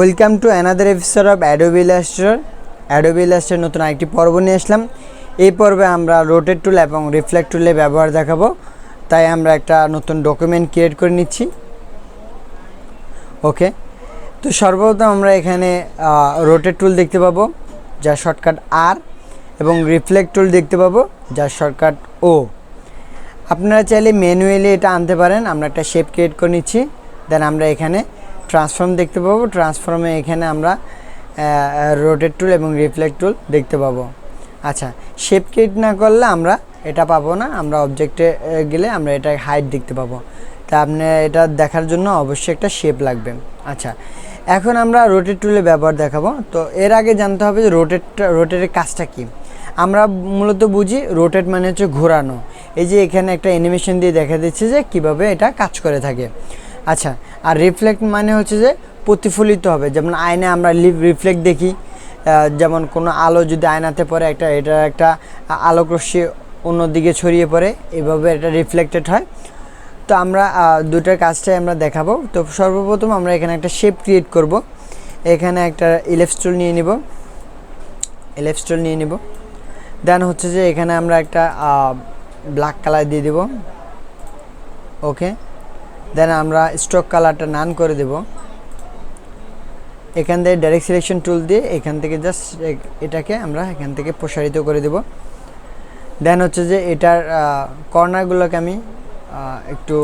Welcome to another episode of Adobe Illustrator Adobe Illustrator নতুন আরেকটি পর্ব নিয়ে আসলাম। এই পর্বে আমরা রোটেট টুল এবং রিফ্লেক্ট টুলের ব্যবহার দেখাবো। তাই আমরা একটা নতুন ডকুমেন্ট ক্রিয়েট করে নিচ্ছি। ওকে তো সর্বপ্রথম আমরা এখানে রোটেট টুল দেখতে পাবো, যার শর্টকাট আর এবং রিফ্লেক্ট টুল দেখতে পাবো, যার শর্টকাট ও আপনারা চাইলে ম্যানুয়ালি এটা আনতে পারেন। আমরা একটা শেপ ক্রিয়েট করে নিচ্ছি। দেন আমরা এখানে ট্রান্সফর্ম দেখতে পাবো। ট্রান্সফর্মে এখানে আমরা রোটেট টুল এবং রিফ্লেক্ট টুল দেখতে পাবো। আচ্ছা শেপ ক্রিয়েট না করলে আমরা এটা পাবো না। আমরা অবজেক্টে গেলে আমরা এটা হাইট দেখতে পাবো। তা আপনি এটা দেখার জন্য অবশ্যই একটা শেপ লাগবে। আচ্ছা এখন আমরা রোটেট টুলের ব্যবহার দেখাবো। তো এর আগে জানতে হবে যে রোটেটটা রোটেটের কাজটা কী? আমরা মূলত বুঝি রোটেট মানে হচ্ছে ঘোরানো। এই যে এখানে একটা অ্যানিমেশন দিয়ে দেখা দিচ্ছে যে কীভাবে এটা কাজ করে থাকে। আচ্ছা আর রিফ্লেক্ট মানে হচ্ছে যে প্রতিফলিত হবে। যেমন আয়নায় আমরা রিফ্লেক্ট দেখি যেমন কোনো আলো যদি আয়নাতে পড়ে, একটা, এটা একটা আলোক রশ্মি অন্যদিকে ছড়িয়ে পড়ে, এভাবে এটা রিফ্লেক্টেড হয়। তো আমরা দুটার কাজটাই আমরা দেখাবো। তো সর্বপ্রথম আমরা এখানে একটা শেপ ক্রিয়েট করব। এখানে একটা ইলেপস টুল নিয়ে নিব। ইলেপস টুল নিয়ে নিব। দেন হচ্ছে যে এখানে আমরা একটা ব্ল্যাক কালার দিয়ে দিব। ওকে দেন আমরা স্ট্রোক কালারটা নান করে দেব। এখান থেকে ডাইরেক্ট সিলেকশন টুল দিয়ে এখান থেকে জাস্ট এটাকে আমরা এখান থেকে প্রসারিত করে দেব। দেন হচ্ছে যে এটার কর্নারগুলোকে আমি একটু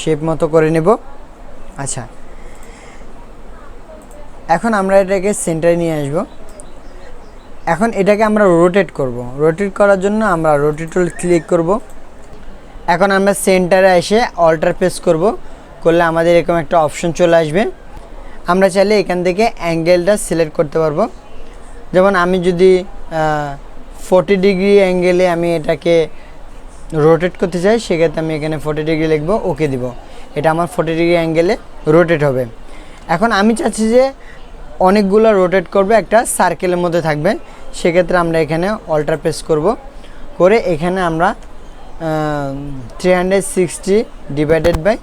শেপ মতো করে নেব। আচ্ছা। এখন আমরা এটাকে সেন্টারে নিয়ে আসব। এখন এটাকে আমরা রোটেট করব। রোটেট করার জন্য আমরা রোটেট টুল ক্লিক করব। এখন আমরা সেন্টারে এসে অল্টার প্রেস করব। করলে আমাদের এরকম একটা অপশন চলে আসবে। আমরা চাইলে এখান থেকে অ্যাঙ্গেলটা সিলেক্ট করতে পারব। যেমন আমি যদি ফোর্টি ডিগ্রি অ্যাঙ্গেলে আমি এটাকে রোটেট করতে চাই, সেক্ষেত্রে আমি এখানে ফোর্টি ডিগ্রি লিখব ওকে দিব। এটা আমার ফোর্টি ডিগ্রি অ্যাঙ্গেলে রোটেট হবে। এখন আমি চাচ্ছি যে অনেকগুলো রোটেট করবে, একটা সার্কেলের মধ্যে থাকবে। সেক্ষেত্রে আমরা এখানে অল্টার প্রেস করব। করে এখানে আমরা three hundred sixty divided by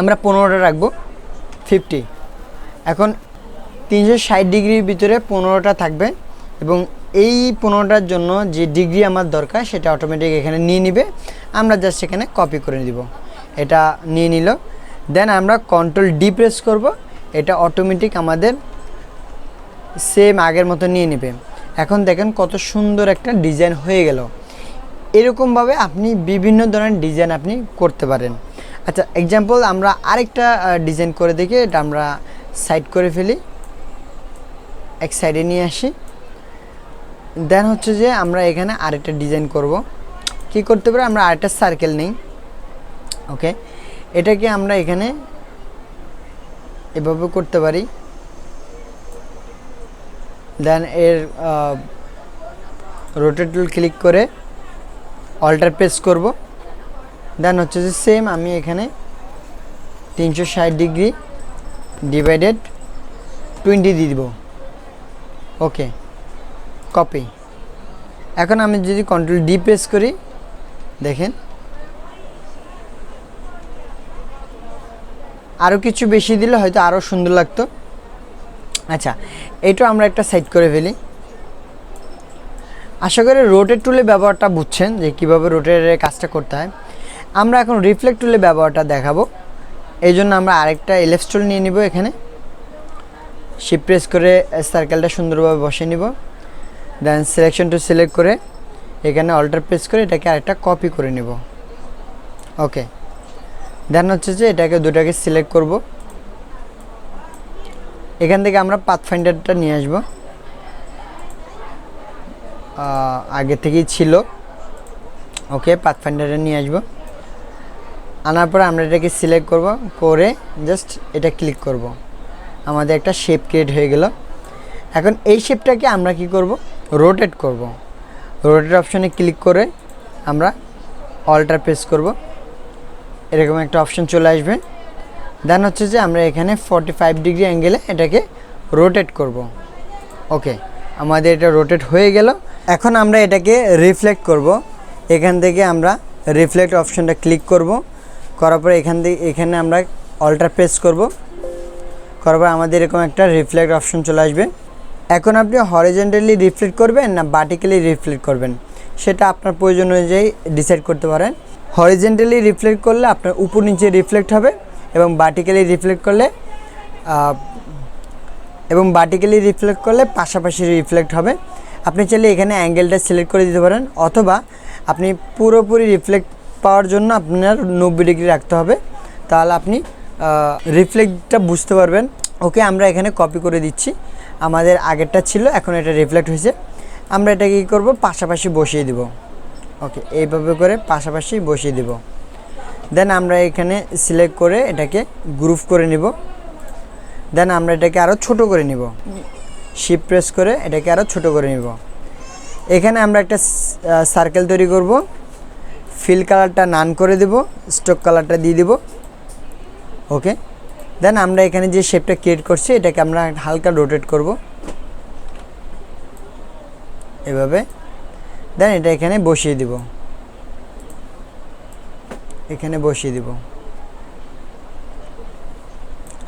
আমরা পনেরোটা রাখব ফিফটি এখন তিনশো ষাট ডিগ্রির ভিতরে পনেরোটা থাকবে এবং এই পনেরোটার জন্য যে ডিগ্রি আমার দরকার সেটা অটোমেটিক এখানে নিয়ে নিবে। আমরা জাস্ট এখানে কপি করে দিব এটা নিয়ে নিল। দেন আমরা কন্ট্রোল ডি প্রেস করব। এটা অটোমেটিক আমাদের সেম আগের মতো নিয়ে নেবে। এখন দেখেন কত সুন্দর একটা ডিজাইন হয়ে গেল। এরকমভাবে আপনি বিভিন্ন ধরনের ডিজাইন আপনি করতে পারেন। আচ্ছা এক্সাম্পল আমরা আরেকটা ডিজাইন করে দেখি এটা আমরা সাইড করে ফেলি। এক সাইডে নিয়ে আসি। দেন হচ্ছে যে আমরা এখানে আরেকটা ডিজাইন করব। কি করতে পারি? আমরা আরেকটা সার্কেল নেই। ওকে এটাকে আমরা এখানে এভাবে করতে পারি। দেন এর রোটেট টুল ক্লিক করে অল্টার প্রেস করব। দেন হচ্ছে যে সেম আমি এখানে তিনশো ষাট ডিগ্রি ডিভাইডেড টোয়েন্টি দিয়ে দিব। ওকে কপি এখন আমি যদি কন্ট্রোল ডি প্রেস করি, দেখেন। আরও কিছু বেশি দিলে হয়তো আরও সুন্দর লাগতো। আচ্ছা এইটা আমরা একটা সাইড করে ফেলি। আশা করি রোটেট টুলের ব্যবহারটা বুঝছেন যে কীভাবে রোটেটের কাজটা করতে হয়। আমরা এখন রিফ্লেক্ট টুলের ব্যবহারটা দেখাবো। এই জন্য আমরা আরেকটা এলএফ টুল নিয়ে নিব এখানে। শিপ প্রেস করে সার্কেলটা সুন্দরভাবে বসে নিব। দেন সিলেকশন টু সিলেক্ট করে এখানে অল্টার প্রেস করে এটাকে আরেকটা কপি করে নিব। ওকে দেন হচ্ছে যে এটাকে দুটাকে সিলেক্ট করব। এখান থেকে আমরা পাথফাইন্ডারটা নিয়ে আসব। আগে থেকেই ছিল। ওকে পাথফাইন্ডারে নিয়ে আসব। আনার পরে আমরা এটাকে সিলেক্ট করব, করে জাস্ট এটা ক্লিক করব। আমাদের একটা শেপ ক্রিয়েট হয়ে গেল। এখন এই শেপটাকে আমরা কি করব? রোটেট করব। রোটেট অপশনে ক্লিক করে আমরা অল্টার প্রেস করব। এরকম একটা অপশন চলে আসবে। দেন হচ্ছে যে আমরা এখানে ফর্টি ফাইভ ডিগ্রি অ্যাঙ্গেলে এটাকে রোটেট করব। ওকে আমাদের এটা রোটেট হয়ে গেল। এখন আমরা এটাকে রিফ্লেক্ট করব। এখান থেকে আমরা রিফ্লেক্ট অপশনটা ক্লিক করব। করার পরে এখান থেকে, এখানে আমরা অল্টার প্রেস করব। করবার আমাদের এরকম একটা রিফ্লেক্ট অপশন চলে আসবে। এখন আপনি হরিজেন্টালি রিফ্লেক্ট করবেন না বাটিক্যালি রিফ্লেক্ট করবেন? সেটা আপনার প্রয়োজন অনুযায়ী ডিসাইড করতে পারেন। হরিজেন্টালি রিফ্লেক্ট করলে আপনার উপর নিচে রিফ্লেক্ট হবে এবং বাটিক্যালি রিফ্লেক্ট করলে এবং বাটিক্যালি রিফ্লেক্ট করলে পাশাপাশি রিফ্লেক্ট হবে। আপনি চাইলে এখানে অ্যাঙ্গেলটা সিলেক্ট করে দিতে পারেন, অথবা আপনি পুরোপুরি রিফ্লেক্ট পাওয়ার জন্য আপনার নব্বই ডিগ্রি রাখতে হবে। তাহলে আপনি রিফ্লেক্টটা বুঝতে পারবেন। ওকে, আমরা এখানে কপি করে দিচ্ছি। আমাদের আগেরটা ছিল, এখন এটা রিফ্লেক্ট হয়েছে। আমরা এটা কী করব? পাশাপাশি বসিয়ে দিব। ওকে, এইভাবে করে পাশাপাশি বসিয়ে দিব। দেন আমরা এখানে সিলেক্ট করে এটাকে গ্রুপ করে নিব। দেন আমরা এটাকে আরও ছোট করে নিব। শিপ প্রেস করে এটাকে আরও ছোট করে নিব। এখানে আমরা একটা সার্কেল তৈরি করব। ফিল কালারটা নান করে দেব স্টক কালারটা দিয়ে দিব। ওকে দেন আমরা এখানে যে শেপটা ক্রিয়েট করছি, এটাকে আমরা হালকা রোটেট করব। এভাবে। দেন এটা এখানে বসিয়ে দিব। এখানে বসিয়ে দিব।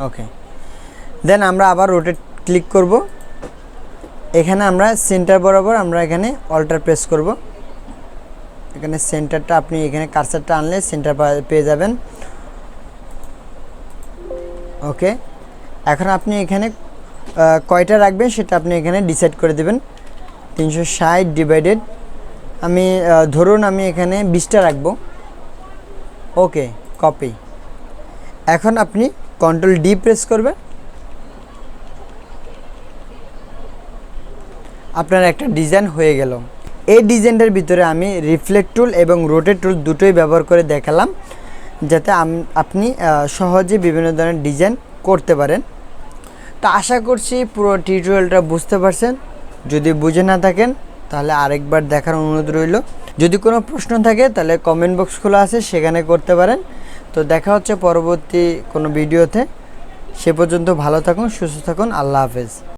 ওকে দেন আমরা আবার রোটেট ক্লিক করব। এখানে আমরা সেন্টার বরাবর আমরা এখানে অল্টার প্রেস করব। এখানে সেন্টারটা আপনি এখানে কার্সারটা আনলে সেন্টার পেয়ে যাবেন। ওকে এখন আপনি এখানে কয়টা রাখবেন সেটা আপনি এখানে ডিসাইড করে দেবেন। তিনশো ষাট ডিভাইডেড আমি ধরুন আমি এখানে বিশটা রাখব। ওকে কপি এখন আপনি কন্ট্রোল ডি প্রেস করবেন। আপনার একটা ডিজাইন হয়ে গেল। এই ডিজাইনটার ভিতরে আমি রিফ্লেক্ট টুল এবং রোটেট টুল দুটোই ব্যবহার করে দেখালাম, যাতে আপনি সহজে বিভিন্ন ধরনের ডিজাইন করতে পারেন। তো আশা করছি পুরো টিউটোরিয়ালটা বুঝতে পারছেন। যদি বুঝে না থাকেন, তাহলে আরেকবার দেখার অনুরোধ রইল। যদি কোনো প্রশ্ন থাকে, তাহলে কমেন্ট বক্স খোলা আছে, সেখানে করতে পারেন। তো দেখা হচ্ছে পরবর্তী কোনো ভিডিওতে। সে পর্যন্ত ভালো থাকুন, সুস্থ থাকুন, আল্লাহ হাফেজ।